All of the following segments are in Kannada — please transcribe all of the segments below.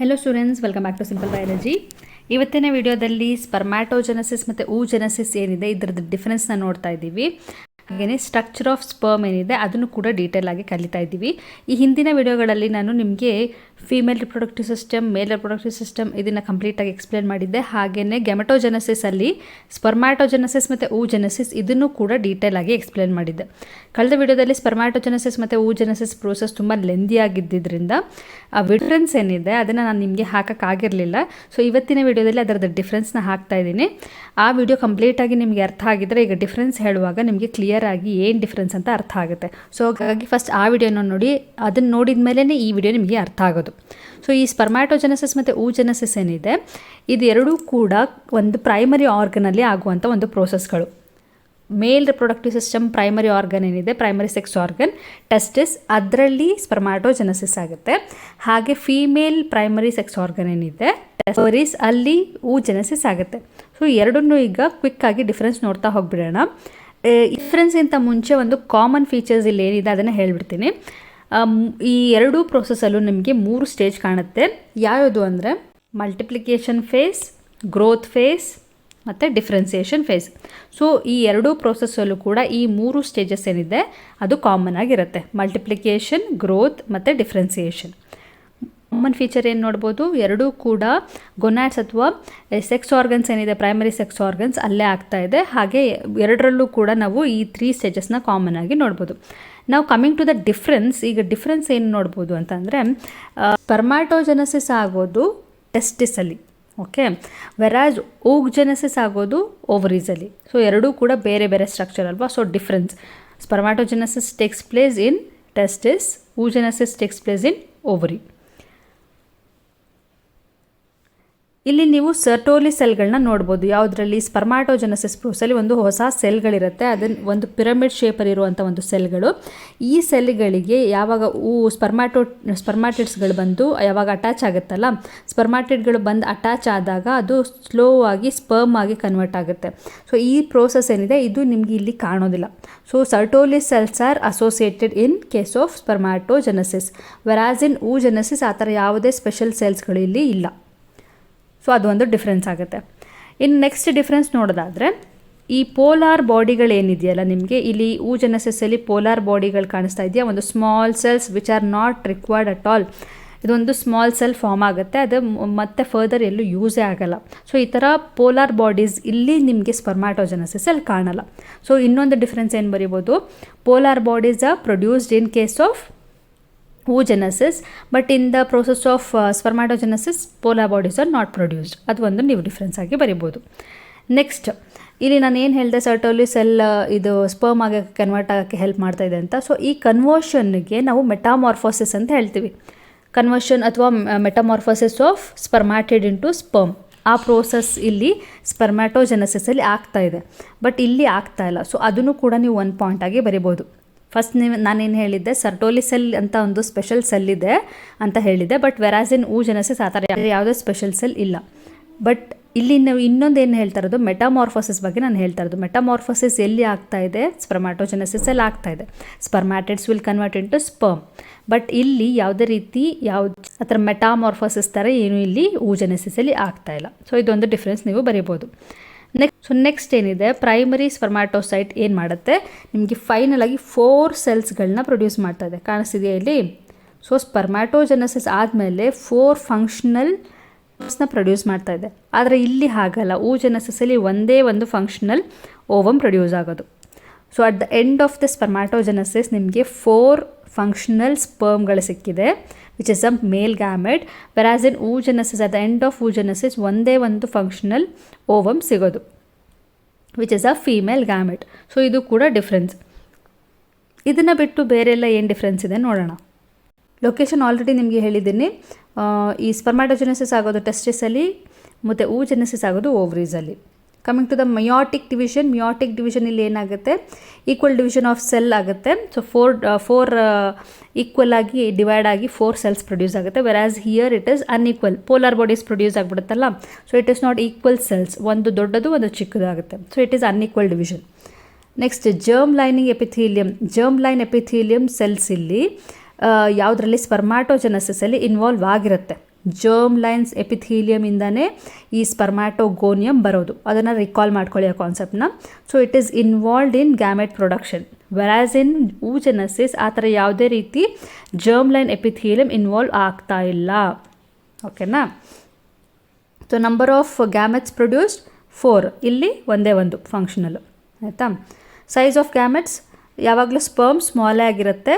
Hello students welcome back to simple biology ಇವತ್ತಿನ ವಿಡಿಯೋದಲ್ಲಿ ಸ್ಪರ್ಮ್ಯಾಟೋಜೆನಸಿಸ್ ಮತ್ತು ಊ ಜೆನಸಿಸ್ ಏನಿದೆ, ಇದರದ್ದು ಡಿಫ್ರೆನ್ಸ್ನ ನೋಡ್ತಾ ಇದ್ದೀವಿ. ಹಾಗೆಯೇ ಸ್ಟ್ರಕ್ಚರ್ ಆಫ್ ಸ್ಪರ್ಮ್ ಏನಿದೆ, ಅದನ್ನು ಕೂಡ ಡೀಟೇಲ್ ಆಗಿ ಕಲಿತಾ ಇದ್ದೀವಿ. ಈ ಹಿಂದಿನ ವಿಡಿಯೋಗಳಲ್ಲಿ ನಾನು ನಿಮಗೆ female reproductive system male reproductive system ಇದನ್ನು ಕಂಪ್ಲೀಟಾಗಿ ಎಕ್ಸ್ಪ್ಲೇನ್ ಮಾಡಿದ್ದೆ. ಹಾಗೆಯೇ ಗೆಮಟೋಜೆನಸಿಸಲ್ಲಿ ಸ್ಪರ್ಮ್ಯಾಟೋಜೆನಸಿಸ್ ಮತ್ತು ಊಜೆನಸಿಸ್ ಇದನ್ನು ಕೂಡ ಡೀಟೇಲ್ ಆಗಿ ಎಕ್ಸ್ಪ್ಲೇನ್ ಮಾಡಿದ್ದೆ. ಕಳೆದ ವಿಡಿಯೋದಲ್ಲಿ ಸ್ಪರ್ಮ್ಯಾಟೋಜೆನಸಿಸ್ ಮತ್ತು ಊಜೆನಸಿಸ್ ಪ್ರೋಸೆಸ್ ತುಂಬ ಲೆಂದಿ ಆಗಿದ್ದರಿಂದ ಆ ಡಿಫ್ರೆನ್ಸ್ ಏನಿದೆ ಅದನ್ನು ನಾನು ನಿಮಗೆ ಹಾಕೋಕ್ಕಾಗಿರಲಿಲ್ಲ ಸೊ ಇವತ್ತಿನ ವಿಡಿಯೋದಲ್ಲಿ ಅದರದ್ದು ಡಿಫ್ರೆನ್ಸ್ನ ಹಾಕ್ತಾ ಇದ್ದೀನಿ. ಆ ವಿಡಿಯೋ ಕಂಪ್ಲೀಟಾಗಿ ನಿಮಗೆ ಅರ್ಥ ಆಗಿದ್ದರೆ ಈಗ ಡಿಫ್ರೆನ್ಸ್ ಹೇಳುವಾಗ ನಿಮಗೆ ಕ್ಲಿಯರ್ ಆಗಿ ಏನು ಡಿಫ್ರೆನ್ಸ್ ಅಂತ ಅರ್ಥ ಆಗುತ್ತೆ. ಸೊ ಹಾಗಾಗಿ ಫಸ್ಟ್ ಆ ವಿಡಿಯೋನ ನೋಡಿ, ಅದನ್ನು ನೋಡಿದ ಮೇಲೇ ಈ ವಿಡಿಯೋ ನಿಮಗೆ ಅರ್ಥ ಆಗೋದು. ಸೊ ಈ ಸ್ಪರ್ಮ್ಯಾಟೋಜೆನಸಿಸ್ ಮತ್ತು ಊಜೆನಸಿಸ್ ಏನಿದೆ ಇದು ಎರಡೂ ಕೂಡ ಒಂದು ಪ್ರೈಮರಿ ಆರ್ಗನಲ್ಲಿ ಆಗುವಂಥ ಒಂದು ಪ್ರೋಸೆಸ್ಗಳು male reproductive system primary organ ಏನಿದೆ ಪ್ರೈಮರಿ ಸೆಕ್ಸ್ ಆರ್ಗನ್ ಟೆಸ್ಟಿಸ್ ಅದರಲ್ಲಿ ಸ್ಪರ್ಮ್ಯಾಟೋಜೆನಸಿಸ್ ಆಗುತ್ತೆ. ಹಾಗೆ ಫೀಮೇಲ್ ಪ್ರೈಮರಿ ಸೆಕ್ಸ್ ಆರ್ಗನ್ ಏನಿದೆ ಟೆಸ್ಟೋರೀಸ್ ಅಲ್ಲಿ ಊ ಜೆನಸಿಸ್ ಆಗುತ್ತೆ ಸೊ ಎರಡನ್ನೂ ಈಗ ಕ್ವಿಕ್ ಆಗಿ ಡಿಫ್ರೆನ್ಸ್ ನೋಡ್ತಾ ಹೋಗ್ಬಿಡೋಣ. ಡಿಫ್ರೆನ್ಸ್ಗಿಂತ ಮುಂಚೆ ಒಂದು ಕಾಮನ್ ಫೀಚರ್ಸ್ ಇಲ್ಲಿ ಏನಿದೆ ಅದನ್ನು ಹೇಳ್ಬಿಡ್ತೀನಿ. ಈ ಎರಡೂ ಪ್ರೊಸೆಸಲ್ಲೂ ನಿಮಗೆ ಮೂರು ಸ್ಟೇಜ್ ಕಾಣುತ್ತೆ. ಯಾವುದು ಅಂದರೆ ಮಲ್ಟಿಪ್ಲಿಕೇಶನ್ ಫೇಸ್ ಗ್ರೋತ್ ಫೇಸ್ ಮತ್ತು ಡಿಫ್ರೆನ್ಸಿಯೇಷನ್ ಫೇಸ್ ಸೊ ಈ ಎರಡೂ ಪ್ರೋಸೆಸ್ಸಲ್ಲೂ ಕೂಡ ಈ ಮೂರು ಸ್ಟೇಜಸ್ ಏನಿದೆ, ಅದು ಕಾಮನ್ ಆಗಿರುತ್ತೆ. ಮಲ್ಟಿಪ್ಲಿಕೇಶನ್ ಗ್ರೋತ್ ಮತ್ತು ಡಿಫ್ರೆನ್ಸಿಯೇಷನ್ ಕಾಮನ್ ಫೀಚರ್ ಏನು ನೋಡ್ಬೋದು? ಎರಡೂ ಕೂಡ ಗೊನ್ಯಾಟ್ಸ್ ಅಥವಾ ಸೆಕ್ಸ್ ಆರ್ಗನ್ಸ್ ಏನಿದೆ ಪ್ರೈಮರಿ ಸೆಕ್ಸ್ ಆರ್ಗನ್ಸ್ ಅಲ್ಲೇ ಆಗ್ತಾ ಇದೆ. ಹಾಗೆ ಎರಡರಲ್ಲೂ ಕೂಡ ನಾವು ಈ ತ್ರೀ ಸ್ಟೇಜಸ್ನ ಕಾಮನ್ ಆಗಿ ನೋಡ್ಬೋದು. ನಾವು ಕಮಿಂಗ್ ಟು ದ ಡಿಫ್ರೆನ್ಸ್ ಈಗ ಡಿಫ್ರೆನ್ಸ್ ಏನು ನೋಡ್ಬೋದು ಅಂತಂದರೆ ಪರ್ಮ್ಯಾಟೋಜೆನಸಿಸ್ ಆಗೋದು ಟೆಸ್ಟಿಸಲ್ಲಿ ಓಕೆ ವೆರಾಜ್ ಓಗ್ಜೆನಸಿಸ್ ಆಗೋದು ಓವರೀಸಲ್ಲಿ ಸೊ ಎರಡೂ ಕೂಡ ಬೇರೆ ಬೇರೆ ಸ್ಟ್ರಕ್ಚರ್ ಅಲ್ವಾ? So difference spermatogenesis takes place in testis oogenesis takes place in ovary ಇಲ್ಲಿ ನೀವು ಸರ್ಟೋಲಿ ಸೆಲ್ಗಳನ್ನ ನೋಡ್ಬೋದು. ಯಾವುದರಲ್ಲಿ ಸ್ಪರ್ಮಾಟೋಜೆನಸಿಸ್ ಪ್ರೂಸಲ್ಲಿ ಒಂದು ಹೊಸ ಸೆಲ್ಗಳಿರುತ್ತೆ. ಅದನ್ನು ಒಂದು ಪಿರಮಿಡ್ ಶೇಪಲ್ಲಿರುವಂಥ ಒಂದು ಸೆಲ್ಗಳು. ಈ ಸೆಲ್ಗಳಿಗೆ ಯಾವಾಗ ಹೂ ಸ್ಪರ್ಮಾಟೋ ಸ್ಪರ್ಮಾಟಿಡ್ಸ್ಗಳು ಬಂದು ಯಾವಾಗ ಅಟ್ಯಾಚ್ ಆಗುತ್ತಲ್ಲ ಸ್ಪರ್ಮಾಟಿಡ್ಗಳು ಬಂದು ಅಟ್ಯಾಚ್ ಆದಾಗ ಅದು ಸ್ಲೋ ಆಗಿ ಸ್ಪರ್ಮ್ ಆಗಿ ಕನ್ವರ್ಟ್ ಆಗುತ್ತೆ. ಸೊ ಈ ಪ್ರೋಸೆಸ್ ಏನಿದೆ? ಇದು ನಿಮಗೆ ಇಲ್ಲಿ ಕಾಣೋದಿಲ್ಲ. So Sertoli cells are associated in case of spermatogenesis whereas in oogenesis ಆ ಥರ ಯಾವುದೇ ಸ್ಪೆಷಲ್ ಸೆಲ್ಸ್ಗಳು ಇಲ್ಲಿ ಇಲ್ಲ. ಸೊ ಅದೊಂದು ಡಿಫ್ರೆನ್ಸ್ ಆಗುತ್ತೆ. ಇನ್ನು ನೆಕ್ಸ್ಟ್ ಡಿಫ್ರೆನ್ಸ್ ನೋಡೋದಾದರೆ, ಈ ಪೋಲಾರ್ ಬಾಡಿಗಳೇನಿದೆಯಲ್ಲ ನಿಮಗೆ? ಇಲ್ಲಿ ಊ ಜನಸಸ್ಸಲ್ಲಿ ಪೋಲಾರ್ ಬಾಡಿಗಳು ಕಾಣಿಸ್ತಾ ಇದೆಯಾ? ಒಂದು small cells which are not required at all ಇದೊಂದು ಸ್ಮಾಲ್ ಸೆಲ್ ಫಾರ್ಮ್ ಆಗುತ್ತೆ. ಅದು ಮತ್ತೆ ಫರ್ದರ್ ಎಲ್ಲೂ ಯೂಸೇ ಆಗಲ್ಲ. ಸೊ ಈ ಥರ ಪೋಲಾರ್ ಬಾಡೀಸ್ ಇಲ್ಲಿ ನಿಮಗೆ ಸ್ಪರ್ಮ್ಯಾಟೋಜನಸಸ್ ಅಲ್ಲಿ ಕಾಣಲ್ಲ. ಸೊ ಇನ್ನೊಂದು ಡಿಫ್ರೆನ್ಸ್ ಏನು ಬರಿಬೋದು? Polar bodies are produced in case of oogenesis but in the process of spermatogenesis polar bodies are not produced ಅದು ಒಂದು ನೀವು ಡಿಫ್ರೆನ್ಸ್ ಆಗಿ ಬರಿಬೋದು. ನೆಕ್ಸ್ಟ್ ಇಲ್ಲಿ ನಾನು ಏನು ಹೇಳಿದೆ, ಸರ್ಟೋಲಿ ಸೆಲ್ ಇದು ಸ್ಪರ್ಮ್ ಆಗೋಕ್ಕೆ ಕನ್ವರ್ಟ್ ಆಗೋಕ್ಕೆ ಹೆಲ್ಪ್ ಮಾಡ್ತಾ ಇದೆ ಅಂತ. ಸೊ ಈ ಕನ್ವರ್ಷನ್ಗೆ ನಾವು ಮೆಟಾಮಾರ್ಫೋಸಿಸ್ ಅಂತ ಹೇಳ್ತೀವಿ. ಕನ್ವರ್ಷನ್ ಅಥವಾ metamorphosis of spermatid into sperm ಆ ಪ್ರೋಸೆಸ್ ಇಲ್ಲಿ ಸ್ಪರ್ಮ್ಯಾಟೋಜೆನಸಿಸಲ್ಲಿ ಆಗ್ತಾ ಇದೆ. ಬಟ್ ಇಲ್ಲಿ ಆಗ್ತಾ ಇಲ್ಲ. ಸೊ ಅದನ್ನು ಕೂಡ ನೀವು ಒಂದು ಪಾಯಿಂಟ್ ಆಗಿ ಬರಿಬೋದು. ಫಸ್ಟ್ ನೀವು ನಾನೇನು ಹೇಳಿದ್ದೆ ಸರ್ಟೋಲಿ ಸೆಲ್ ಅಂತ ಒಂದು ಸ್ಪೆಷಲ್ ಸೆಲ್ ಇದೆ ಅಂತ ಹೇಳಿದ್ದೆ ಬಟ್ ವೆರಾಸ್ ಇನ್ ಊ ಜನಸಿಸ್ ಆ ಥರ ಯಾವುದೇ ಸ್ಪೆಷಲ್ ಸೆಲ್ ಇಲ್ಲ. ಬಟ್ ಇಲ್ಲಿ ನಾವು ಇನ್ನೊಂದು ಏನು ಹೇಳ್ತಾ ಇರೋದು ಮೆಟಾಮಾರ್ಫೋಸಿಸ್ ಬಗ್ಗೆ ನಾನು ಹೇಳ್ತಾ ಇರೋದು. ಮೆಟಾಮಾರ್ಫೋಸಿಸ್ ಎಲ್ಲಿ ಆಗ್ತಾ ಇದೆ? ಸ್ಪರ್ಮ್ಯಾಟೋಜೆನಸಿಸ್ ಅಲ್ಲಿ ಆಗ್ತಾ ಇದೆ. Spermatids will convert into sperm but ಇಲ್ಲಿ ಯಾವುದೇ ರೀತಿ ಯಾವ್ದು ಆ ಥರ ಮೆಟಾಮಾರ್ಫೋಸಿಸ್ ಥರ ಏನು ಇಲ್ಲಿ ಊಜೆನಸಿಸಲ್ಲಿ ಆಗ್ತಾ ಇಲ್ಲ. ಸೊ ಇದೊಂದು ಡಿಫ್ರೆನ್ಸ್ ನೀವು ಬರೀಬೋದು. ಸೊ ನೆಕ್ಸ್ಟ್ ಏನಿದೆ? ಪ್ರೈಮರಿ ಸ್ಪರ್ಮ್ಯಾಟೋಸೈಟ್ ಏನು ಮಾಡುತ್ತೆ? ನಿಮಗೆ ಫೈನಲ್ ಆಗಿ ಫೋರ್ ಸೆಲ್ಸ್ಗಳನ್ನ ಪ್ರೊಡ್ಯೂಸ್ ಮಾಡ್ತಾ ಇದೆ. ಕಾಣಿಸ್ತಿದೆಯಾ ಇಲ್ಲಿ? ಸೊ ಸ್ಪರ್ಮ್ಯಾಟೋಜೆನಸಿಸ್ ಆದಮೇಲೆ ಫೋರ್ ಫಂಕ್ಷನಲ್ನ ಪ್ರೊಡ್ಯೂಸ್ ಮಾಡ್ತಾ ಇದೆ. ಆದರೆ ಇಲ್ಲಿ ಹಾಗಲ್ಲ. ಊ ಜೆನಸಿಸಲ್ಲಿ ಒಂದೇ ಒಂದು ಫಂಕ್ಷನಲ್ ಓವಮ್ ಪ್ರೊಡ್ಯೂಸ್ ಆಗೋದು. So at the end of the spermatogenesis ನಿಮಗೆ ಫೋರ್ ಫಂಕ್ಷನಲ್ ಸ್ಪರ್ಮ್ಗಳು ಸಿಕ್ಕಿದೆ which is a male gamete whereas in oogenesis at the end of oogenesis ಒಂದೇ ಒಂದು ಫಂಕ್ಷನಲ್ ಓವಮ್ ಸಿಗೋದು. Which is a female gamete so ಇದು ಕೂಡ ಡಿಫ್ರೆನ್ಸ್ ಇದನ್ನು ಬಿಟ್ಟು ಬೇರೆಲ್ಲ ಏನು ಡಿಫ್ರೆನ್ಸ್ ಇದೆ ನೋಡೋಣ. ಲೊಕೇಶನ್ ಆಲ್ರೆಡಿ ನಿಮಗೆ ಹೇಳಿದ್ದೀನಿ. ಈ ಸ್ಪರ್ಮ್ಯಾಟೋಜೆನಸಿಸ್ ಆಗೋದು ಟೆಸ್ಟಿಸಲ್ಲಿ ಮತ್ತು ಜೆನಸಿಸ್ ಆಗೋದು ಓವ್ರೀಸಲ್ಲಿ coming to the meiotic division meiotic division ಇಲ್ಲಿ ಏನಾಗುತ್ತೆ? ಈಕ್ವಲ್ ಡಿವಿಷನ್ ಆಫ್ ಸೆಲ್ ಆಗುತ್ತೆ. ಸೊ ಫೋರ್ ಫೋರ್ ಈಕ್ವಲ್ ಆಗಿ ಡಿವೈಡ್ ಆಗಿ ಫೋರ್ ಸೆಲ್ಸ್ ಪ್ರೊಡ್ಯೂಸ್ ಆಗುತ್ತೆ. Whereas here it is unequal polar bodies produce ಆಗಿಬಿಡುತ್ತಲ್ಲ? So it is not equal cells ಒಂದು ದೊಡ್ಡದು, ಒಂದು ಚಿಕ್ಕದು ಆಗುತ್ತೆ. So it is unequal division next germ lining epithelium germ line epithelium cells ಇಲ್ಲಿ ಯಾವುದರಲ್ಲಿ ಸ್ಪರ್ಮ್ಯಾಟೋಜೆನಸಿಸಲ್ಲಿ ಇನ್ವಾಲ್ವ್ ಆಗಿರುತ್ತೆ. ಜರ್ಮ್ ಲೈನ್ಸ್ ಎಪಿಥೀಲಿಯಮಿಂದನೇ ಈ ಸ್ಪರ್ಮ್ಯಾಟೋಗೋನಿಯಂ ಬರೋದು. ಅದನ್ನು ರಿಕಾಲ್ ಮಾಡ್ಕೊಳ್ಳಿ ಆ ಕಾನ್ಸೆಪ್ಟ್ನ so it is involved in gamete production whereas in oogenesis ಆ ಥರ ಯಾವುದೇ ರೀತಿ ಜರ್ಮ್ ಲೈನ್ ಎಪಿಥೀಲಿಯಂ ಇನ್ವಾಲ್ವ್ ಆಗ್ತಾ ಇಲ್ಲ. ಓಕೆನಾ so number of gametes produced for ಇಲ್ಲಿ ಒಂದೇ ಒಂದು ಫಂಕ್ಷನಲ್ಲು ಆಯಿತಾ? ಸೈಜ್ ಆಫ್ ಗ್ಯಾಮೆಟ್ಸ್ ಯಾವಾಗಲೂ ಸ್ಪರ್ಮ್ ಸ್ಮಾಲೇ ಆಗಿರುತ್ತೆ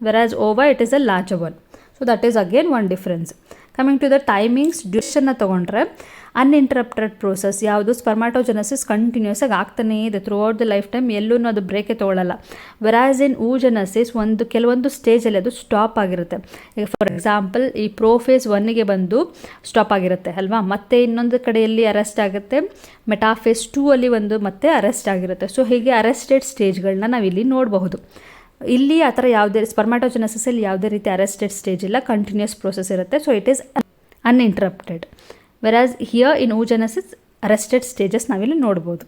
whereas ova it is a large one so that is again one difference coming to the timings ಡ್ಯೂರೇಷನ್ನ ತೊಗೊಂಡ್ರೆ ಅನ್ಇಂಟ್ರಪ್ಟೆಡ್ ಪ್ರೋಸೆಸ್ ಯಾವುದು ಸ್ಪರ್ಮಾಟೋಜೆನಸಿಸ್ ಕಂಟಿನ್ಯೂಸ್ ಆಗಿ ಆಗ್ತಾನೇ ಇದೆ throughout the life time ಎಲ್ಲೂ ಅದು ಬ್ರೇಕೆ ತೊಗೊಳ್ಳಲ್ಲ ವೆರಾಸ್ ಇನ್ ಊಜೆನಸಿಸ್ ಒಂದು, ಕೆಲವೊಂದು ಸ್ಟೇಜಲ್ಲಿ ಅದು ಸ್ಟಾಪ್ ಆಗಿರುತ್ತೆ. ಈಗ ಫಾರ್ ಎಕ್ಸಾಂಪಲ್ ಈ ಪ್ರೋಫೇಸ್ ಒನ್ನಿಗೆ ಬಂದು ಸ್ಟಾಪ್ ಆಗಿರುತ್ತೆ, ಅಲ್ವಾ? ಮತ್ತೆ ಇನ್ನೊಂದು ಕಡೆಯಲ್ಲಿ ಅರೆಸ್ಟ್ ಆಗುತ್ತೆ. ಮೆಟಾಫೇಸ್ ಟೂ ಅಲ್ಲಿ ಒಂದು ಮತ್ತೆ ಅರೆಸ್ಟ್ ಆಗಿರುತ್ತೆ. ಸೊ ಹೀಗೆ ಅರೆಸ್ಟೆಡ್ ಸ್ಟೇಜ್ಗಳನ್ನ ನಾವಿಲ್ಲಿ ನೋಡಬಹುದು. ಇಲ್ಲಿ ಆ ಥರ ಯಾವುದೇ ಸ್ಪರ್ಮಾಟೋಜೆನಸಿಸಲ್ಲಿ ಯಾವುದೇ ರೀತಿ ಅರೆಸ್ಟೆಡ್ ಸ್ಟೇಜ್ ಇಲ್ಲ ಕಂಟಿನ್ಯೂಸ್ ಪ್ರೋಸೆಸ್ ಇರುತ್ತೆ. So it is uninterrupted whereas here in oogenesis arrested stages ನಾವಿಲ್ಲಿ ನೋಡ್ಬೋದು.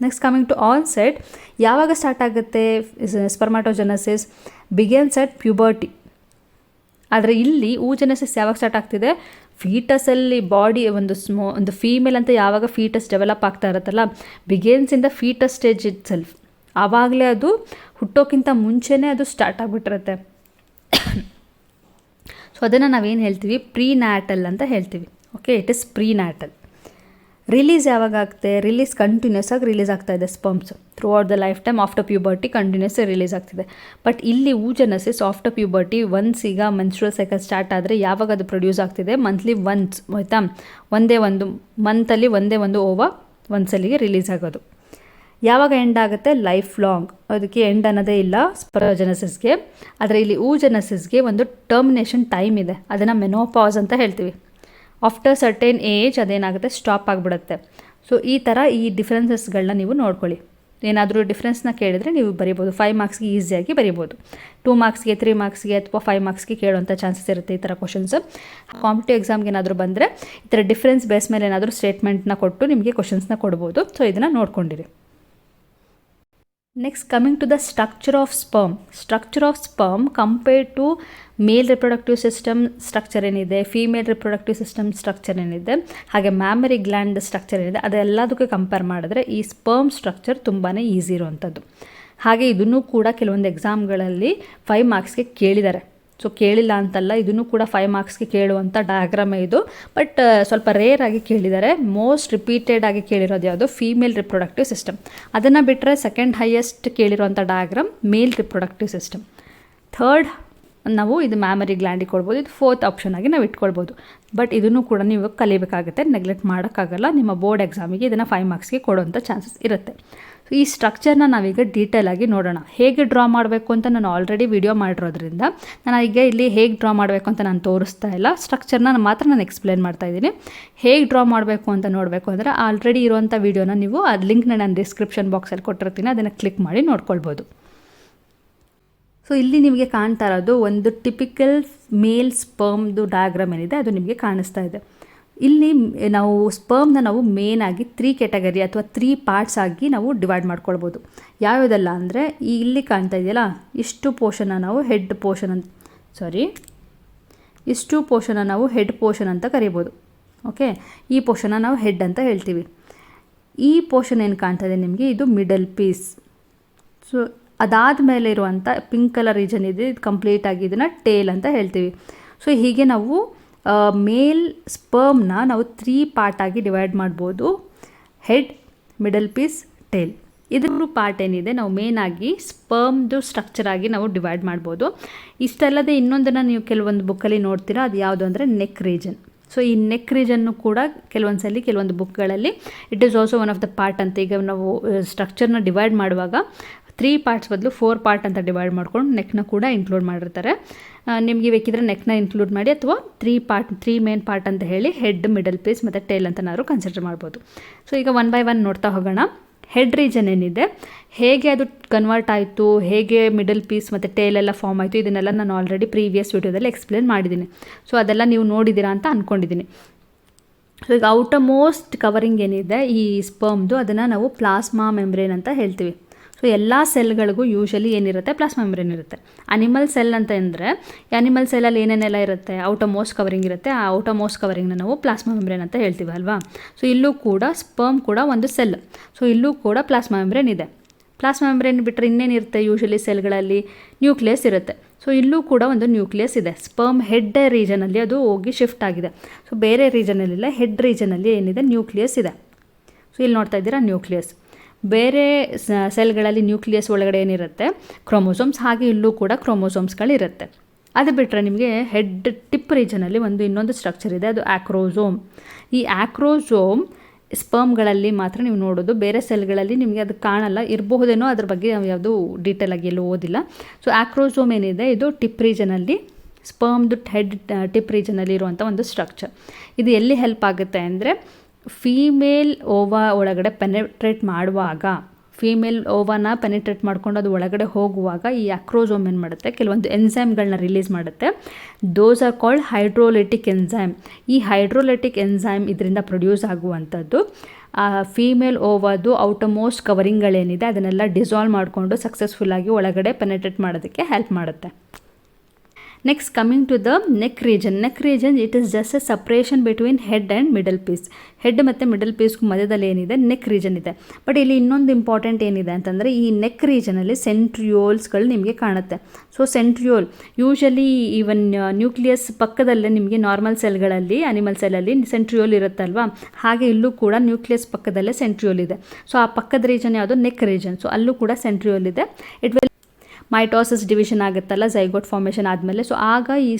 Next coming to onset ಯಾವಾಗ ಸ್ಟಾರ್ಟ್ ಆಗುತ್ತೆ ಸ್ಪರ್ಮಾಟೋಜೆನಸಿಸ್ ಬಿಗೇನ್ಸ್ ಅಟ್ ಪ್ಯೂಬರ್ಟಿ ಆದರೆ ಇಲ್ಲಿ ಊಜೆನಸಿಸ್ ಯಾವಾಗ ಸ್ಟಾರ್ಟ್ ಆಗ್ತಿದೆ? ಫೀಟಸಲ್ಲಿ ಬಾಡಿ ಒಂದು ಸ್ಮೋ ಒಂದು ಫೀಮೇಲ್ ಅಂತ ಯಾವಾಗ ಫೀಟಸ್ ಡೆವಲಪ್ ಆಗ್ತಾ ಇರುತ್ತಲ್ಲ begins in the foetus stage itself ಆವಾಗಲೇ ಅದು ಹುಟ್ಟೋಕ್ಕಿಂತ ಮುಂಚೆನೇ ಅದು ಸ್ಟಾರ್ಟ್ ಆಗಿಬಿಟ್ಟಿರುತ್ತೆ. ಸೊ ಅದನ್ನು ನಾವೇನು ಹೇಳ್ತೀವಿ? ಪ್ರೀ ನ್ಯಾಟಲ್ ಅಂತ ಹೇಳ್ತೀವಿ. Okay it is prenatal release ಯಾವಾಗ ಆಗುತ್ತೆ ರಿಲೀಸ್ ಕಂಟಿನ್ಯೂಸ್ ಆಗಿ ರಿಲೀಸ್ ಆಗ್ತಾ ಇದೆ ಸ್ಪಂಪ್ಸ್ throughout the life time after puberty continuous release ಆಗ್ತಿದೆ. ಬಟ್ ಇಲ್ಲಿ ಊಜನಸಿಸ್ ಆಫ್ಟರ್ ಪ್ಯೂಬರ್ಟಿ ಒನ್ಸ್ ಈಗ ಮೆನ್ಸ್ಟ್ರಲ್ ಸೈಕಲ್ ಸ್ಟಾರ್ಟ್ ಆದರೆ ಯಾವಾಗ ಅದು ಪ್ರೊಡ್ಯೂಸ್ ಆಗ್ತಿದೆ? ಮಂತ್ಲಿ ಒನ್ಸ್ ಆಯಿತಾ? ಒಂದೇ ಒಂದು ಮಂತಲ್ಲಿ ಒಂದೇ ಒಂದು ಓವ ಒಂದ್ಸಲಿಗೆ ರಿಲೀಸ್ ಆಗೋದು. ಯಾವಾಗ ಎಂಡ್ ಆಗುತ್ತೆ? ಲೈಫ್ ಲಾಂಗ್ ಅದಕ್ಕೆ ಎಂಡ್ ಅನ್ನೋದೇ ಇಲ್ಲ. ಸ್ಪರೋಜೆನಸಿಸ್ಗೆ ಆದರೆ ಇಲ್ಲಿ ಊಜೆನಸಿಸ್ಗೆ ಒಂದು ಟರ್ಮಿನೇಷನ್ ಟೈಮ್ ಇದೆ. ಅದನ್ನು ಮೆನೋಪಾಸ್ ಅಂತ ಹೇಳ್ತೀವಿ. ಆಫ್ಟರ್ ಸರ್ಟೇನ್ ಏಜ್ ಅದೇನಾಗುತ್ತೆ? ಸ್ಟಾಪ್ ಆಗಿಬಿಡುತ್ತೆ. ಸೊ ಈ ಥರ ಈ ಡಿಫ್ರೆನ್ಸಸ್ಗಳನ್ನ ನೀವು ನೋಡ್ಕೊಳ್ಳಿ. ಏನಾದರೂ ಡಿಫ್ರೆನ್ಸ್ನ ಕೇಳಿದರೆ ನೀವು ಬರಿಬೋದು. ಫೈವ್ ಮಾರ್ಕ್ಸ್ಗೆ ಈಸಿಯಾಗಿ ಬರಿಬೋದು. ಟೂ ಮಾರ್ಕ್ಸ್ಗೆ ತ್ರೀ ಮಾರ್ಕ್ಸ್ಗೆ ಅಥವಾ ಫೈವ್ ಮಾರ್ಕ್ಸ್ಗೆ ಕೇಳುವಂಥ ಚಾನ್ಸಸ್ ಇರುತ್ತೆ ಈ ಥರ ಕ್ವಶನ್ಸ್ ಕಾಂಪಿಟೇಟಿವ್ ಎಕ್ಸಾಮ್ಗೆ ಏನಾದರೂ ಬಂದರೆ ಈ ಥರ ಡಿಫ್ರೆನ್ಸ್ ಬೇಸ್ ಮೇಲೆ ಏನಾದರೂ ಸ್ಟೇಟ್ಮೆಂಟ್ನ ಕೊಟ್ಟು ನಿಮಗೆ ಕ್ವಶನ್ಸ್ನ ಕೊಡ್ಬೋದು. ಸೊ ಇದನ್ನು ನೋಡ್ಕೊಂಡಿರಿ. Next coming to the structure of sperm structure of sperm compared to male reproductive system structure ಏನಿದೆ ಫೀಮೇಲ್ ರಿಪ್ರೊಡಕ್ಟಿವ್ ಸಿಸ್ಟಮ್ ಸ್ಟ್ರಕ್ಚರ್ ಏನಿದೆ, ಹಾಗೆ ಮ್ಯಾಮರಿ ಗ್ಲ್ಯಾಂಡ್ ಸ್ಟ್ರಕ್ಚರ್ ಏನಿದೆ, ಅದೆಲ್ಲದಕ್ಕೂ ಕಂಪೇರ್ ಮಾಡಿದ್ರೆ ಈ ಸ್ಪರ್ಮ್ ಸ್ಟ್ರಕ್ಚರ್ ತುಂಬಾ ಈಸಿ ಇರುವಂಥದ್ದು ಹಾಗೆ ಇದನ್ನು ಕೂಡ ಕೆಲವೊಂದು ಎಕ್ಸಾಮ್ಗಳಲ್ಲಿ ಫೈವ್ ಮಾರ್ಕ್ಸ್ಗೆ ಕೇಳಿದ್ದಾರೆ. ಸೊ ಕೇಳಿಲ್ಲ ಅಂತಲ್ಲ, ಇದನ್ನು ಕೂಡ ಫೈವ್ ಮಾರ್ಕ್ಸ್ಗೆ ಕೇಳುವಂಥ ಡಯಾಗ್ರಾಮೇ ಇದು. ಬಟ್ ಸ್ವಲ್ಪ ರೇರ್ ಆಗಿ ಕೇಳಿದ್ದಾರೆ ಮೋಸ್ಟ್ ರಿಪೀಟೆಡ್ ಆಗಿ ಕೇಳಿರೋದು ಯಾವುದು? ಫೀಮೇಲ್ ರಿಪ್ರೊಡಕ್ಟಿವ್ ಸಿಸ್ಟಮ್ ಅದನ್ನು ಬಿಟ್ಟರೆ second highest ಕೇಳಿರುವಂಥ diagram male reproductive system third ನಾವು ಇದು ಮ್ಯಾಮರಿ ಗ್ಲ್ಯಾಂಡಿಗೆ ಕೊಡ್ಬೋದು. ಇದು ಫೋರ್ತ್ ಆಪ್ಷನ್ ಆಗಿ ನಾವು ಇಟ್ಕೊಳ್ಬೋದು. ಬಟ್ ಇದನ್ನು ಕೂಡ ನೀವು ಕಲಿಬೇಕಾಗುತ್ತೆ. ನೆಗ್ಲೆಕ್ಟ್ ಮಾಡೋಕ್ಕಾಗಲ್ಲ. ನಿಮ್ಮ ಬೋರ್ಡ್ ಎಕ್ಸಾಮಿಗೆ ಇದನ್ನು ಫೈವ್ ಮಾರ್ಕ್ಸ್ಗೆ ಕೊಡುವಂಥ ಚಾನ್ಸಸ್ ಇರುತ್ತೆ. ಸೊ ಈ ಸ್ಟ್ರಕ್ಚರ್ನ ನಾವೀಗ ಡೀಟೇಲ್ ಆಗಿ ನೋಡೋಣ. ಹೇಗೆ ಡ್ರಾ ಮಾಡಬೇಕು ಅಂತ ನಾನು ಆಲ್ರೆಡಿ ವಿಡಿಯೋ ಮಾಡಿರೋದ್ರಿಂದ, ನಾನು ಈಗ ಇಲ್ಲಿ ಹೇಗೆ ಡ್ರಾ ಮಾಡಬೇಕು ಅಂತ ನಾನು ತೋರಿಸ್ತಾ ಇಲ್ಲ. ಸ್ಟ್ರಕ್ಚರ್ನ ಮಾತ್ರ ನಾನು ಎಕ್ಸ್ಪ್ಲೇನ್ ಮಾಡ್ತಾ ಇದ್ದೀನಿ. ಹೇಗೆ ಡ್ರಾ ಮಾಡಬೇಕು ಅಂತ ನೋಡಬೇಕು ಅಂದರೆ ಆಲ್ರೆಡಿ ಇರುವಂಥ ವೀಡಿಯೋನ ನೀವು ಆ ಲಿಂಕ್ನ ನಾನು ಡಿಸ್ಕ್ರಿಪ್ಷನ್ ಬಾಕ್ಸಲ್ಲಿ ಕೊಟ್ಟಿರ್ತೀನಿ. ಅದನ್ನು ಕ್ಲಿಕ್ ಮಾಡಿ ನೋಡ್ಕೊಳ್ಬೋದು. ಸೊ ಇಲ್ಲಿ ನಿಮಗೆ ಕಾಣ್ತಾ ಇರೋದು ಒಂದು ಟಿಪಿಕಲ್ ಮೇಲ್ ಸ್ಪರ್ಮ್ದು ಡಯಾಗ್ರಾಮ್ ಏನಿದೆ, ಅದು ನಿಮಗೆ ಕಾಣಿಸ್ತಾ ಇದೆ. ಇಲ್ಲಿ ನಾವು ಸ್ಪರ್ಮ್ನ ನಾವು ಮೇನ್ ಆಗಿ ತ್ರೀ ಕ್ಯಾಟಗರಿ ಅಥವಾ ತ್ರೀ ಪಾರ್ಟ್ಸ್ ಆಗಿ ನಾವು ಡಿವೈಡ್ ಮಾಡ್ಕೊಳ್ಬೋದು. ಯಾವ್ಯಾವುದಲ್ಲ ಅಂದರೆ, ಈ ಇಲ್ಲಿ ಕಾಣ್ತಾ ಇದೆಯಲ್ಲ, ಇಷ್ಟು ಪೋರ್ಷನ್ನ ನಾವು ಹೆಡ್ ಪೋರ್ಷನ್ ಅಂತ ಸಾರಿ ಇಷ್ಟು ಪೋರ್ಷನ್ನ ನಾವು ಹೆಡ್ ಪೋರ್ಷನ್ ಅಂತ ಕರಿಬೋದು. ಓಕೆ ಈ ಪೋರ್ಷನ್ನ ನಾವು ಹೆಡ್ ಅಂತ ಹೇಳ್ತೀವಿ. ಈ ಪೋರ್ಷನ್ ಏನು ಕಾಣ್ತಾ ಇದೆ ನಿಮಗೆ? ಇದು ಮಿಡಲ್ ಪೀಸ್ ಸೊ ಅದಾದ ಮೇಲೆ ಇರುವಂಥ ಪಿಂಕ್ ಕಲರ್ ರೀಜನ್ ಇದೆ, ಇದು ಕಂಪ್ಲೀಟ್ ಆಗಿ ಇದನ್ನು ಟೇಲ್ ಅಂತ ಹೇಳ್ತೀವಿ. ಸೊ ಹೀಗೆ ನಾವು ಮೇಲ್ ಸ್ಪರ್ಮ್ನ ನಾವು ತ್ರೀ ಪಾರ್ಟ್ ಆಗಿ ಡಿವೈಡ್ ಮಾಡ್ಬೋದು. ಹೆಡ್ ಮಿಡಲ್ ಪೀಸ್ ಟೇಲ್ ಇದ್ರ ಪಾರ್ಟ್ ಏನಿದೆ, ನಾವು ಮೇನ್ ಆಗಿ ಸ್ಪರ್ಮ್ದು ಸ್ಟ್ರಕ್ಚರ್ ಆಗಿ ನಾವು ಡಿವೈಡ್ ಮಾಡ್ಬೋದು. ಇಷ್ಟಲ್ಲದೆ ಇನ್ನೊಂದನ್ನು ನೀವು ಕೆಲವೊಂದು ಬುಕ್ಕಲ್ಲಿ ನೋಡ್ತೀರಾ, ಅದು ಯಾವುದು ಅಂದರೆ ನೆಕ್ ರೀಜನ್ ಸೊ ಈ ನೆಕ್ ರೀಜನ್ನು ಕೂಡ ಕೆಲವೊಂದು ಸಲ ಕೆಲವೊಂದು ಬುಕ್ಗಳಲ್ಲಿ it is also one of the part ಅಂತ ಈಗ ನಾವು ಸ್ಟ್ರಕ್ಚರ್ನ ಡಿವೈಡ್ ಮಾಡುವಾಗ ತ್ರೀ ಪಾರ್ಟ್ಸ್ ಬದಲು ಫೋರ್ ಪಾರ್ಟ್ ಅಂತ ಡಿವೈಡ್ ಮಾಡ್ಕೊಂಡು ನೆಕ್ನ ಕೂಡ ಇನ್ಕ್ಲೂಡ್ ಮಾಡಿರ್ತಾರೆ. ನಿಮಗೆ ಬೇಕಿದ್ರೆ ನೆಕ್ನ ಇನ್ಕ್ಲೂಡ್ ಮಾಡಿ ಅಥವಾ three part three main part ಅಂತ ಹೇಳಿ ಹೆಡ್ ಮಿಡಲ್ ಪೀಸ್ ಮತ್ತು ಟೇಲ್ ಅಂತನಾದ್ರು ಕನ್ಸಿಡರ್ ಮಾಡ್ಬೋದು. ಸೊ ಈಗ ಒನ್ ಬೈ ಒನ್ ನೋಡ್ತಾ ಹೋಗೋಣ. ಹೆಡ್ ರೀಜನ್ ಏನಿದೆ? ಹೇಗೆ ಅದು ಕನ್ವರ್ಟ್ ಆಯಿತು? ಹೇಗೆ ಮಿಡಲ್ ಪೀಸ್ ಮತ್ತು ಟೇಲ್ ಎಲ್ಲ ಫಾರ್ಮ್ ಆಯಿತು? ಇದನ್ನೆಲ್ಲ ನಾನು ಆಲ್ರೆಡಿ ಪ್ರೀವಿಯಸ್ ವೀಡಿಯೋದಲ್ಲಿ ಎಕ್ಸ್ಪ್ಲೇನ್ ಮಾಡಿದ್ದೀನಿ. ಸೊ ಅದೆಲ್ಲ ನೀವು ನೋಡಿದ್ದೀರಾ ಅಂತ ಅಂದ್ಕೊಂಡಿದ್ದೀನಿ ಸೊ ಈಗ ಔಟರ್ ಮೋಸ್ಟ್ ಕವರಿಂಗ್ ಏನಿದೆ? ಈ ಸ್ಪರ್ಮ್ದು ಅದನ್ನು ನಾವು ಪ್ಲಾಸ್ಮಾ ಮೆಂಬ್ರೇನ್ ಅಂತ ಹೇಳ್ತೀವಿ. ಸೊ ಎಲ್ಲ ಸೆಲ್ಗಳಿಗೂ ಯೂಶಲಿ ಏನಿರುತ್ತೆ? ಪ್ಲಾಸ್ಮಾ ಮೆಂಬ್ರೇನ್ ಇರುತ್ತೆ. ಅನಿಮಲ್ ಸೆಲ್ ಅಂತ ಅಂದರೆ ಅನಿಮಲ್ ಸೆಲ್ಲಲ್ಲಿ ಏನೇನೆಲ್ಲ ಇರುತ್ತೆ? ಔಟಮೋಸ್ಟ್ ಕವರಿಂಗ್ ಇರುತ್ತೆ. ಆ ಔಟಮೋಸ್ಟ್ ಕವರಿಂಗ್ನ ನಾವು ಪ್ಲಾಸ್ಮಾ ಮೆಂಬ್ರೇನ್ ಅಂತ ಹೇಳ್ತೀವಿ ಅಲ್ವಾ? ಸೊ ಇಲ್ಲೂ ಕೂಡ ಸ್ಪರ್ಮ್ ಕೂಡ ಒಂದು ಸೆಲ್ ಸೊ ಇಲ್ಲೂ ಕೂಡ ಪ್ಲಾಸ್ಮಾ ಮೆಂಬ್ರೇನ್ ಇದೆ. ಪ್ಲಾಸ್ಮಾ ಮೆಂಬ್ರೇನ್ ಬಿಟ್ಟರೆ ಇನ್ನೇನಿರುತ್ತೆ ಯೂಶಲಿ ಸೆಲ್ಗಳಲ್ಲಿ ನ್ಯೂಕ್ಲಿಯಸ್ ಇರುತ್ತೆ. ಸೊ ಇಲ್ಲೂ ಕೂಡ ಒಂದು ನ್ಯೂಕ್ಲಿಯಸ್ ಇದೆ. ಸ್ಪರ್ಮ್ ಹೆಡ್ ರೀಜನಲ್ಲಿ ಅದು ಹೋಗಿ ಶಿಫ್ಟ್ ಆಗಿದೆ. ಸೊ ಬೇರೆ ರೀಜನಲ್ಲಿಲ್ಲ ಹೆಡ್ ರೀಜನಲ್ಲಿ ಏನಿದೆ? ನ್ಯೂಕ್ಲಿಯಸ್ ಇದೆ. ಸೊ ಇಲ್ಲಿ ನೋಡ್ತಾ ಇದ್ದೀರಾ? ನ್ಯೂಕ್ಲಿಯಸ್ ಬೇರೆ ಸೆಲ್ಗಳಲ್ಲಿ ನ್ಯೂಕ್ಲಿಯಸ್ ಒಳಗಡೆ ಏನಿರುತ್ತೆ? ಕ್ರೋಮೋಸೋಮ್ಸ್, ಹಾಗೆ ಇಲ್ಲೂ ಕೂಡ ಕ್ರೋಮೋಸೋಮ್ಸ್ಗಳಿರುತ್ತೆ. ಅದು ಬಿಟ್ಟರೆ ನಿಮಗೆ ಹೆಡ್ ಟಿಪ್ ರೀಜನಲ್ಲಿ ಒಂದು ಇನ್ನೊಂದು ಸ್ಟ್ರಕ್ಚರ್ ಇದೆ, ಅದು ಆಕ್ರೋಸೋಮ್ ಈ ಆಕ್ರೋಸೋಮ್ ಸ್ಪರ್ಮ್ಗಳಲ್ಲಿ ಮಾತ್ರ ನೀವು ನೋಡೋದು. ಬೇರೆ ಸೆಲ್ಗಳಲ್ಲಿ ನಿಮಗೆ ಅದು ಕಾಣಲ್ಲ. ಇರಬಹುದೇನೋ ಅದ್ರ ಬಗ್ಗೆ ನಾವು ಯಾವುದು ಡೀಟೇಲ್ ಆಗಿ ಎಲ್ಲೂ ಓದಿಲ್ಲ. ಸೊ ಆಕ್ರೋಸೋಮ್ ಏನಿದೆ? ಇದು ಟಿಪ್ ರೀಜನಲ್ಲಿ ಸ್ಪರ್ಮ್ದು ಹೆಡ್ ಟಿಪ್ ರೀಜನಲ್ಲಿ ಇರುವಂಥ ಒಂದು ಸ್ಟ್ರಕ್ಚರ್ ಇದು ಎಲ್ಲಿ ಹೆಲ್ಪ್ ಆಗುತ್ತೆ ಅಂದರೆ ಫೀಮೇಲ್ ಓವಾ ಒಳಗಡೆ ಪೆನೆಟ್ರೇಟ್ ಮಾಡುವಾಗ ಫೀಮೇಲ್ ಓವಾನ ಪೆನಿಟ್ರೇಟ್ ಮಾಡ್ಕೊಂಡು ಅದು ಒಳಗಡೆ ಹೋಗುವಾಗ ಈ ಅಕ್ರೋಸೋಮ್ ಏನು ಮಾಡುತ್ತೆ? ಕೆಲವೊಂದು ಎನ್ಝೈಮ್ಗಳನ್ನ ರಿಲೀಸ್ ಮಾಡುತ್ತೆ. Those are called hydrolytic enzyme ಈ ಹೈಡ್ರೋಲೆಟಿಕ್ ಎನ್ಝೈಮ್ ಇದರಿಂದ ಪ್ರೊಡ್ಯೂಸ್ ಆಗುವಂಥದ್ದು ಫೀಮೇಲ್ ಓವದು ಔಟಮೋಸ್ಟ್ ಕವರಿಂಗ್ಗಳೇನಿದೆ ಅದನ್ನೆಲ್ಲ ಡಿಸಾಲ್ವ್ ಮಾಡಿಕೊಂಡು ಸಕ್ಸಸ್ಫುಲ್ಲಾಗಿ ಒಳಗಡೆ ಪೆನೆಟ್ರೇಟ್ ಮಾಡೋದಕ್ಕೆ ಹೆಲ್ಪ್ ಮಾಡುತ್ತೆ. Next coming to the neck region neck region it is just a separation between head and middle piece head ಮತ್ತು ಮಿಡಲ್ ಪೀಸ್ಗೂ ಮಧ್ಯದಲ್ಲಿ ಏನಿದೆ? ನೆಕ್ ರೀಜನ್ ಇದೆ. ಬಟ್ ಇಲ್ಲಿ ಇನ್ನೊಂದು ಇಂಪಾರ್ಟೆಂಟ್ ಏನಿದೆ ಅಂತಂದರೆ, ಈ ನೆಕ್ ರೀಜನಲ್ಲಿ ಸೆಂಟ್ರಿಯೋಲ್ಸ್ಗಳು ನಿಮಗೆ ಕಾಣುತ್ತೆ. So centriole usually even nucleus ಪಕ್ಕದಲ್ಲೇ ನಿಮಗೆ ನಾರ್ಮಲ್ ಸೆಲ್ಗಳಲ್ಲಿ ಅನಿಮಲ್ ಸೆಲ್ಲಲ್ಲಿ ಸೆಂಟ್ರಿಯೋಲ್ ಇರುತ್ತಲ್ವಾ? ಹಾಗೆ ಇಲ್ಲೂ ಕೂಡ ನ್ಯೂಕ್ಲಿಯಸ್ ಪಕ್ಕದಲ್ಲೇ ಸೆಂಟ್ರಿಯೋಲ್ ಇದೆ. ಸೊ ಆ ಪಕ್ಕದ ರೀಜನ್ ಯಾವುದು? ನೆಕ್ ರೀಜನ್ ಸೊ ಅಲ್ಲೂ ಕೂಡ ಸೆಂಟ್ರಿಯೋಲ್ ಇದೆ. ಇಟ್ ವಿಲ್ ಮೈಟೋಸಿಸ್ ಡಿವಿಷನ್ ಆಗುತ್ತಲ್ಲ ಝೈಗೋಟ್ ಫಾರ್ಮೇಷನ್ ಆದಮೇಲೆ. ಸೊ ಆಗ ಈ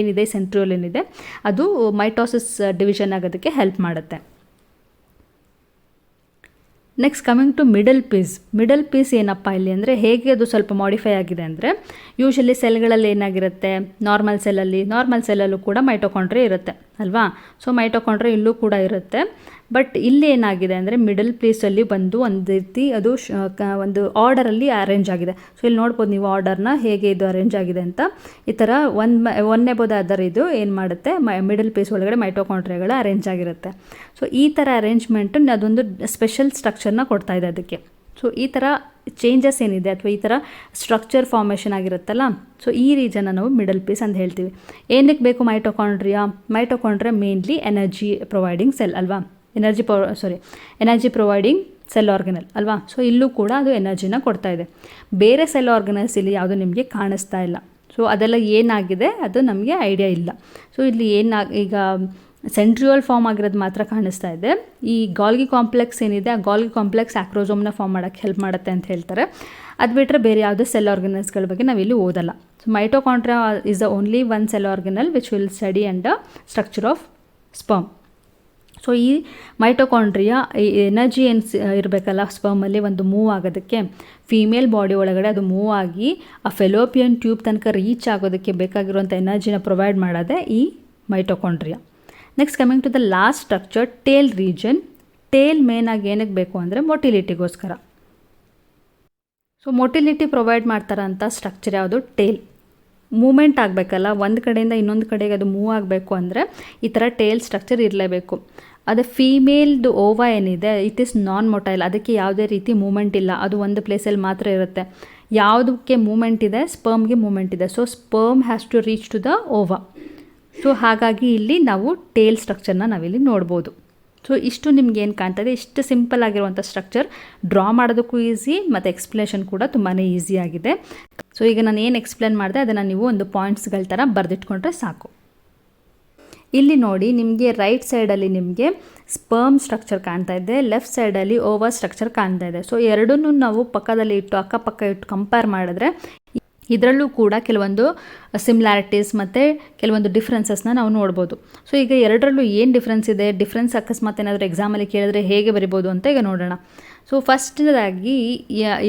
ಏನಿದೆ ಸೆಂಟ್ರಿಯೋಲ್ ಏನಿದೆ ಅದು ಮೈಟೋಸಿಸ್ ಡಿವಿಷನ್ ಆಗೋದಕ್ಕೆ ಹೆಲ್ಪ್ ಮಾಡುತ್ತೆ. Next coming to middle piece middle piece ಏನಪ್ಪ ಇಲ್ಲಿ ಅಂದರೆ, ಹೇಗೆ ಅದು ಸ್ವಲ್ಪ ಮಾಡಿಫೈ ಆಗಿದೆ ಅಂದರೆ ಯೂಶಲಿ ಸೆಲ್ಗಳಲ್ಲಿ ಏನಾಗಿರುತ್ತೆ? ನಾರ್ಮಲ್ ಸೆಲ್ಲಲ್ಲಿ ನಾರ್ಮಲ್ ಸೆಲ್ಲಲ್ಲೂ ಕೂಡ ಮೈಟೋಕಾಂಡ್ರಿ ಇರುತ್ತೆ, ಅಲ್ವಾ? ಸೊ ಮೈಟೋಕಾಂಡ್ರಿ ಇಲ್ಲೂ ಕೂಡ ಇರುತ್ತೆ. ಬಟ್ ಇಲ್ಲಿ ಏನಾಗಿದೆ ಅಂದರೆ ಮಿಡಲ್ ಪ್ಲೇಸಲ್ಲಿ ಬಂದು ಒಂದು ರೀತಿ ಅದು ಒಂದು ಆರ್ಡರಲ್ಲಿ ಅರೇಂಜ್ ಆಗಿದೆ. ಸೊ ಇಲ್ಲಿ ನೋಡ್ಬೋದು ನೀವು ಆರ್ಡರ್ನ ಹೇಗೆ ಇದು ಅರೇಂಜ್ ಆಗಿದೆ ಅಂತ. ಈ ಥರ ಒಂದು ಒಂದನೇ ಬೋದ ಅದರ ಇದು ಏನು ಮಾಡುತ್ತೆ? ಮಿಡಲ್ ಪ್ಲೇಸ್ ಒಳಗಡೆ ಮೈಟೋಕಾಂಡ್ರಿಯಾಗಳು ಅರೇಂಜ್ ಆಗಿರುತ್ತೆ. ಸೊ ಈ ಥರ ಅರೇಂಜ್ಮೆಂಟು ಅದೊಂದು ಸ್ಪೆಷಲ್ ಸ್ಟ್ರಕ್ಚರ್ನ ಕೊಡ್ತಾ ಇದೆ ಅದಕ್ಕೆ. ಸೊ ಈ ಥರ ಚೇಂಜಸ್ ಏನಿದೆ? ಅಥವಾ ಈ ಥರ ಸ್ಟ್ರಕ್ಚರ್ ಫಾರ್ಮೇಷನ್ ಆಗಿರುತ್ತಲ್ಲ? ಸೊ ಈ ರೀಜನ್ನ ನಾವು ಮಿಡಲ್ ಪೀಸ್ ಅಂತ ಹೇಳ್ತೀವಿ. ಏನಕ್ಕೆ ಬೇಕು mitochondria mitochondria mainly energy providing cell ಅಲ್ವಾ? Energy pro sorry energy providing cell organelle ಅಲ್ವಾ? ಸೊ ಇಲ್ಲೂ ಕೂಡ ಅದು ಎನರ್ಜಿನ ಕೊಡ್ತಾ ಇದೆ. ಬೇರೆ ಸೆಲ್ ಆರ್ಗನಲ್ಸ್ ಇಲ್ಲಿ ಯಾವುದು ನಿಮಗೆ ಕಾಣಿಸ್ತಾ ಇಲ್ಲ. ಸೊ ಅದೆಲ್ಲ ಏನಾಗಿದೆ? ಅದು ನಮಗೆ ಐಡಿಯಾ ಇಲ್ಲ. ಸೊ ಇಲ್ಲಿ ಏನಾಗ ಈಗ ಸೆಂಟ್ರಿಯಲ್ ಫಾರ್ಮ್ ಆಗಿರೋದು ಮಾತ್ರ ಕಾಣಿಸ್ತಾ ಇದೆ. ಈ ಗಾಲ್ಗಿ ಕಾಂಪ್ಲೆಕ್ಸ್ ಏನಿದೆ, ಆ ಗಾಲ್ಗಿ ಕಾಂಪ್ಲೆಕ್ಸ್ ಆಕ್ರೋಸೋಮ್ನ ಫಾರ್ಮ್ ಮಾಡೋಕ್ಕೆ ಹೆಲ್ಪ್ ಮಾಡುತ್ತೆ ಅಂತ ಹೇಳ್ತಾರೆ. ಅದು ಬಿಟ್ಟರೆ ಬೇರೆ ಯಾವುದೇ ಸೆಲ್ ಆರ್ಗನಲ್ಸ್ಗಳ ಬಗ್ಗೆ ನಾವಿಲ್ಲಿ ಓದಲ್ಲ. So mitochondria is the only one cell organelle which will study and structure of sperm so ಈ ಮೈಟೋಕಾಂಡ್ರಿಯಾ ಎನರ್ಜಿ ಏನು ಇರಬೇಕಲ್ಲ ಸ್ಪರ್ಮಲ್ಲಿ ಒಂದು ಮೂವ್ ಆಗೋದಕ್ಕೆ ಫೀಮೇಲ್ ಬಾಡಿ ಒಳಗಡೆ ಅದು ಮೂವ್ ಆಗಿ ಆ ಫೆಲೋಪಿಯನ್ ಟ್ಯೂಬ್ ತನಕ ರೀಚ್ ಆಗೋದಕ್ಕೆ ಬೇಕಾಗಿರುವಂಥ ಎನರ್ಜಿನ ಪ್ರೊವೈಡ್ ಮಾಡೋದೇ ಈ mitochondria next coming to the last structure tail region tail ಮೇನಾಗಿ ಏನಕ್ಕೆ ಬೇಕು ಅಂದರೆ ಮೊಟಿಲಿಟಿಗೋಸ್ಕರ ಸೊ ಮೊಟಿಲಿಟಿ ಪ್ರೊವೈಡ್ ಮಾಡ್ತಾರಂಥ ಸ್ಟ್ರಕ್ಚರ್ ಯಾವುದು? ಟೇಲ್ ಮೂಮೆಂಟ್ ಆಗಬೇಕಲ್ಲ, ಒಂದು ಕಡೆಯಿಂದ ಇನ್ನೊಂದು ಕಡೆಗೆ ಅದು ಮೂವ್ ಆಗಬೇಕು ಅಂದರೆ ಈ ಥರ ಟೇಲ್ ಸ್ಟ್ರಕ್ಚರ್ ಇರಲೇಬೇಕು. ಅದು ಫೀಮೇಲ್ದು ಓವಾ ಏನಿದೆ ಇಟ್ ಈಸ್ ನಾನ್ ಮೊಟೈಲ್ ಅದಕ್ಕೆ ಯಾವುದೇ ರೀತಿ ಮೂಮೆಂಟ್ ಇಲ್ಲ, ಅದು ಒಂದು ಪ್ಲೇಸಲ್ಲಿ ಮಾತ್ರ ಇರುತ್ತೆ. ಯಾವುದಕ್ಕೆ ಮೂಮೆಂಟ್ ಇದೆ ಸ್ಪರ್ಮ್ಗೆ ಮೂಮೆಂಟ್ ಇದೆ so sperm has to reach to the ova so ಹಾಗಾಗಿ ಇಲ್ಲಿ ನಾವು ಟೇಲ್ ಸ್ಟ್ರಕ್ಚರ್ನ ನಾವಿಲ್ಲಿ ನೋಡ್ಬೋದು. ಸೊ ಇಷ್ಟು ನಿಮ್ಗೆ ಏನು ಕಾಣ್ತದೆ ಇಷ್ಟು ಸಿಂಪಲ್ ಆಗಿರುವಂಥ ಸ್ಟ್ರಕ್ಚರ್, ಡ್ರಾ ಮಾಡೋದಕ್ಕೂ ಈಸಿ, ಮತ್ತು ಎಕ್ಸ್ಪ್ಲೇಷನ್ ಕೂಡ ತುಂಬಾ ಆಗಿದೆ. ಸೊ ಈಗ ನಾನು ಏನು ಎಕ್ಸ್ಪ್ಲೇನ್ ಮಾಡಿದೆ, ಅದನ್ನು ನೀವು ಒಂದು ಪಾಯಿಂಟ್ಸ್ಗಳ ಥರ ಬರೆದಿಟ್ಕೊಂಡ್ರೆ ಸಾಕು. ಇಲ್ಲಿ ನೋಡಿ, ನಿಮಗೆ ರೈಟ್ ಸೈಡಲ್ಲಿ ನಿಮಗೆ ಸ್ಪರ್ಮ್ ಸ್ಟ್ರಕ್ಚರ್ ಕಾಣ್ತಾ ಇದೆ ಲೆಫ್ಟ್ ಸೈಡಲ್ಲಿ ಓವರ್ ಸ್ಟ್ರಕ್ಚರ್ ಕಾಣ್ತಾ ಇದೆ. ಸೊ ಎರಡನ್ನೂ ನಾವು ಪಕ್ಕದಲ್ಲಿ ಇಟ್ಟು, ಅಕ್ಕಪಕ್ಕ ಇಟ್ಟು ಕಂಪೇರ್ ಮಾಡಿದ್ರೆ, ಇದರಲ್ಲೂ ಕೂಡ ಕೆಲವೊಂದು ಸಿಮಿಲಾರಿಟೀಸ್ ಮತ್ತು ಕೆಲವೊಂದು ಡಿಫ್ರೆನ್ಸಸ್ನ ನಾವು ನೋಡ್ಬೋದು. ಸೊ ಈಗ ಎರಡರಲ್ಲೂ ಏನು ಡಿಫ್ರೆನ್ಸ್ ಇದೆ? ಡಿಫ್ರೆನ್ಸ್ ಅಕಸ್ಮಾತ್ ಏನಾದರೂ ಎಕ್ಸಾಮಲ್ಲಿ ಕೇಳಿದ್ರೆ ಹೇಗೆ ಬರಿಬೋದು ಅಂತ ಈಗ ನೋಡೋಣ. ಸೊ ಫಸ್ಟ್ನದಾಗಿ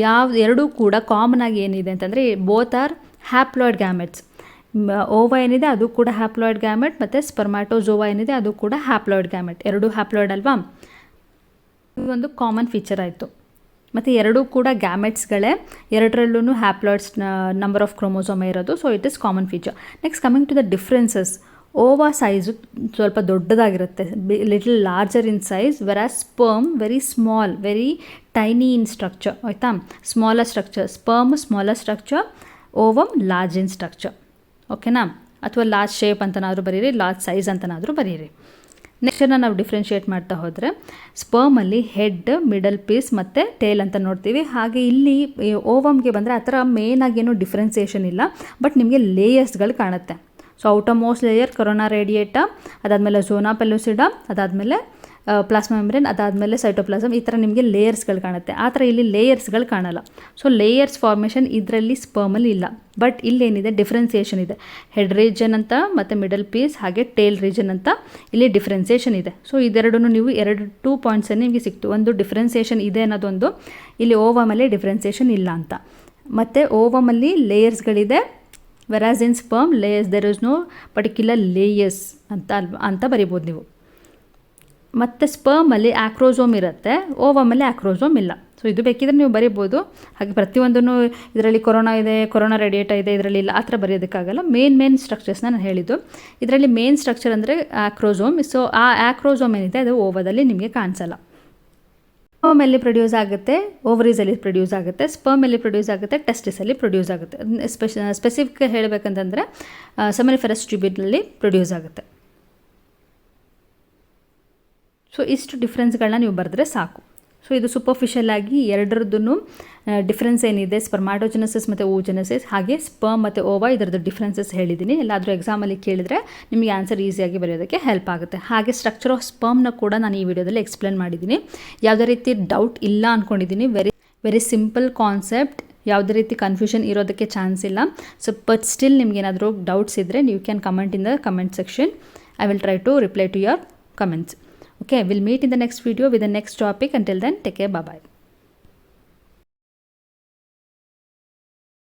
ಯಾವ, ಎರಡೂ ಕೂಡ ಕಾಮನ್ ಆಗಿ ಏನಿದೆ ಅಂತಂದರೆ both are haploid gametes ova ಏನಿದೆ, ಅದು ಕೂಡ ಹ್ಯಾಪ್ಲಾಯ್ಡ್ ಗ್ಯಾಮೆಟ್ ಮತ್ತು ಸ್ಪರ್ಮ್ಯಾಟೋಜೋವಾ ಏನಿದೆ, ಅದು ಕೂಡ ಹ್ಯಾಪ್ಲಾಯ್ಡ್ ಗ್ಯಾಮೆಟ್ ಎರಡೂ ಹ್ಯಾಪ್ಲಾಯ್ಡ್ ಅಲ್ವಾ? ಒಂದು ಕಾಮನ್ ಫೀಚರ್ ಆಯಿತು. ಮತ್ತು ಎರಡೂ ಕೂಡ ಗ್ಯಾಮೆಟ್ಸ್ಗಳೇ ಎರಡರಲ್ಲೂ ಹ್ಯಾಪ್ಲಾಯ್ಡ್ಸ್ ನಂಬರ್ ಆಫ್ ಕ್ರೋಮೋಸೋಮ ಇರೋದು so it is common feature next coming to the differences ova size ಸ್ವಲ್ಪ ದೊಡ್ಡದಾಗಿರುತ್ತೆ little larger in size where are sperm very small very tiny in structure ಆಯಿತಾ? Smaller structure sperm smaller structure ovum large in structure ಓಕೆನಾ ಅಥವಾ ಲಾರ್ಜ್ ಶೇಪ್ ಅಂತನಾದರೂ ಬರೀರಿ ಲಾರ್ಜ್ ಸೈಜ್ ಅಂತನಾದರೂ ಬರೀರಿ. ನೆಕ್ಸ್ಟನ್ನು ನಾವು ಡಿಫ್ರೆನ್ಷಿಯೇಟ್ ಮಾಡ್ತಾ ಹೋದರೆ ಸ್ಪರ್ಮಲ್ಲಿ ಹೆಡ್ ಮಿಡಲ್ ಪೀಸ್ ಮತ್ತು ಟೇಲ್ ಅಂತ ನೋಡ್ತೀವಿ. ಹಾಗೆ ಇಲ್ಲಿ ಓವಮ್ಗೆ ಬಂದರೆ ಆ ಥರ ಮೇನಾಗಿ ಏನೂ ಡಿಫ್ರೆನ್ಸಿಯೇಷನ್ ಇಲ್ಲ ಬಟ್ ನಿಮಗೆ ಲೇಯರ್ಸ್ಗಳು ಕಾಣುತ್ತೆ. So outermost layer corona radiata ಅದಾದಮೇಲೆ ಝೋನಾ ಪೆಲೋಸಿಡ ಅದಾದಮೇಲೆ ಪ್ಲಾಸ್ಮಾ ಮೆಮ್ರೇನ್ ಅದಾದಮೇಲೆ ಸೈಟೋಪ್ಲಾಸಮ್ ಈ ಥರ ನಿಮಗೆ ಲೇಯರ್ಸ್ಗಳು ಕಾಣುತ್ತೆ ಆ ಥರ ಇಲ್ಲಿ ಲೇಯರ್ಸ್ಗಳು ಕಾಣಲ್ಲ ಸೊ ಲೇಯರ್ಸ್ ಫಾರ್ಮೇಷನ್ ಇದರಲ್ಲಿ ಸ್ಪರ್ಮಲ್ಲಿ ಇಲ್ಲ ಬಟ್ ಇಲ್ಲೇನಿದೆ ಡಿಫ್ರೆನ್ಸಿಯೇಷನ್ ಇದೆ ಹೆಡ್ ರೀಜನ್ ಅಂತ ಮತ್ತು ಮಿಡಲ್ ಪೀಸ್ ಹಾಗೆ ಟೇಲ್ ರೀಜನ್ ಅಂತ ಇಲ್ಲಿ ಡಿಫ್ರೆನ್ಸಿಯೇಷನ್ ಇದೆ ಸೊ ಇದೆರಡೂ ನೀವು ಎರಡು ಟೂ ಪಾಯಿಂಟ್ಸನ್ನು ನಿಮಗೆ ಸಿಕ್ತು ಒಂದು ಡಿಫ್ರೆನ್ಸಿಯೇಷನ್ ಇದೆ ಅನ್ನೋದೊಂದು ಇಲ್ಲಿ ಓವಮಲ್ಲಿ ಡಿಫ್ರೆನ್ಸಿಯೇಷನ್ ಇಲ್ಲ ಅಂತ ಮತ್ತು ಓವಮಲ್ಲಿ ಲೇಯರ್ಸ್ಗಳಿದೆ whereas in sperm layers there is no particular layers ಅಂತ ಅಂತ ಬರಿಬೋದು ನೀವು. ಮತ್ತು ಸ್ಪರ್ಮಲ್ಲಿ ಆಕ್ರೋಸೋಮ್ ಇರುತ್ತೆ ಓವಮಲ್ಲಿ ಆಕ್ರೋಸೋಮ್ ಇಲ್ಲ. ಸೊ ಇದು ಬೇಕಿದ್ರೆ ನೀವು ಬರಿಬೋದು. ಹಾಗೆ ಪ್ರತಿಯೊಂದನ್ನು ಇದರಲ್ಲಿ ಕೊರೋನಾ ಇದೆ, ಕೊರೋನಾ ರೇಡಿಯೇಟ ಇದೆ, ಇದರಲ್ಲಿ ಇಲ್ಲ, ಆ ಥರ ಬರೆಯೋದಕ್ಕಾಗಲ್ಲ. ಮೇನ್ ಮೇನ್ ಸ್ಟ್ರಕ್ಚರ್ಸ್ನ ನಾನು ಹೇಳಿದ್ದು. ಇದರಲ್ಲಿ ಮೇನ್ ಸ್ಟ್ರಕ್ಚರ್ ಅಂದರೆ ಆಕ್ರೋಸೋಮ್ ಸೊ ಆ ಆಕ್ರೋಸೋಮ್ ಏನಿದೆ, ಅದು ಓವದಲ್ಲಿ ನಿಮಗೆ ಕಾಣಿಸಲ್ಲ. ಸ್ಪರ್ಮ್ ಎಲ್ಲಿ ಪ್ರೊಡ್ಯೂಸ್ ಆಗುತ್ತೆ? ಓವರೀಸಲ್ಲಿ ಪ್ರೊಡ್ಯೂಸ್ ಆಗುತ್ತೆ ಸ್ಪರ್ಮ್ ಎಲ್ಲಿ ಪ್ರೊಡ್ಯೂಸ್ ಆಗುತ್ತೆ ಟೆಸ್ಟಿಸ್ ಅಲ್ಲಿ ಪ್ರೊಡ್ಯೂಸ್ ಆಗುತ್ತೆ. ಸ್ಪೆಷ ಸ್ಪೆಸಿಫಿಕ್ ಹೇಳಬೇಕಂತಂದರೆ ಸೆಮಿನಿಫೆರಸ್ ಟ್ಯೂಬಿನಲ್ಲಿ ಪ್ರೊಡ್ಯೂಸ್ ಆಗುತ್ತೆ. ಸೊ ಇಷ್ಟು ಡಿಫ್ರೆನ್ಸ್ಗಳನ್ನ ನೀವು ಬರೆದ್ರೆ ಸಾಕು. ಸೊ ಇದು ಸೂಪರ್ಫಿಷಿಯಲ್ ಆಗಿ ಎರಡರದ್ದು ಡಿಫ್ರೆನ್ಸ್ ಏನಿದೆ? ಸ್ಪರ್ಮಾಟೋಜೆನಸಿಸ್ ಮತ್ತು ಓಜೆನಸಿಸ್ ಹಾಗೆ ಸ್ಪರ್ಮ್ ಮತ್ತು ಓವಾ ಇದರದ್ದು ಡಿಫ್ರೆನ್ಸಸ್ ಹೇಳಿದ್ದೀನಿ. ಎಲ್ಲಾದರೂ ಎಕ್ಸಾಮಲ್ಲಿ ಕೇಳಿದರೆ ನಿಮಗೆ ಆನ್ಸರ್ ಈಸಿಯಾಗಿ ಬರೆಯೋದಕ್ಕೆ ಹೆಲ್ಪ್ ಆಗುತ್ತೆ. ಹಾಗೆ ಸ್ಟ್ರಕ್ಚರ್ ಆಫ್ ಸ್ಪರ್ಮ್ನ ಕೂಡ ನಾನು ಈ ವಿಡಿಯೋದಲ್ಲಿ ಎಕ್ಸ್ಪ್ಲೇನ್ ಮಾಡಿದ್ದೀನಿ. ಯಾವುದೇ ರೀತಿ ಡೌಟ್ ಇಲ್ಲ ಅಂದ್ಕೊಂಡಿದ್ದೀನಿ ವೆರಿ ವೆರಿ ಸಿಂಪಲ್ ಕಾನ್ಸೆಪ್ಟ್ ಯಾವುದೇ ರೀತಿ ಕನ್ಫ್ಯೂಷನ್ ಇರೋದಕ್ಕೆ ಚಾನ್ಸ್ ಇಲ್ಲ. ಸೊ ಬಟ್ ಸ್ಟಿಲ್ ನಿಮ್ಗೆ ಏನಾದರೂ ಡೌಟ್ಸ್ ಇದ್ದರೆ ನೀವು can comment in the comment section I will try to reply to your comments Okay, we'll meet in the next video with the next topic. Until then, take care. Bye bye.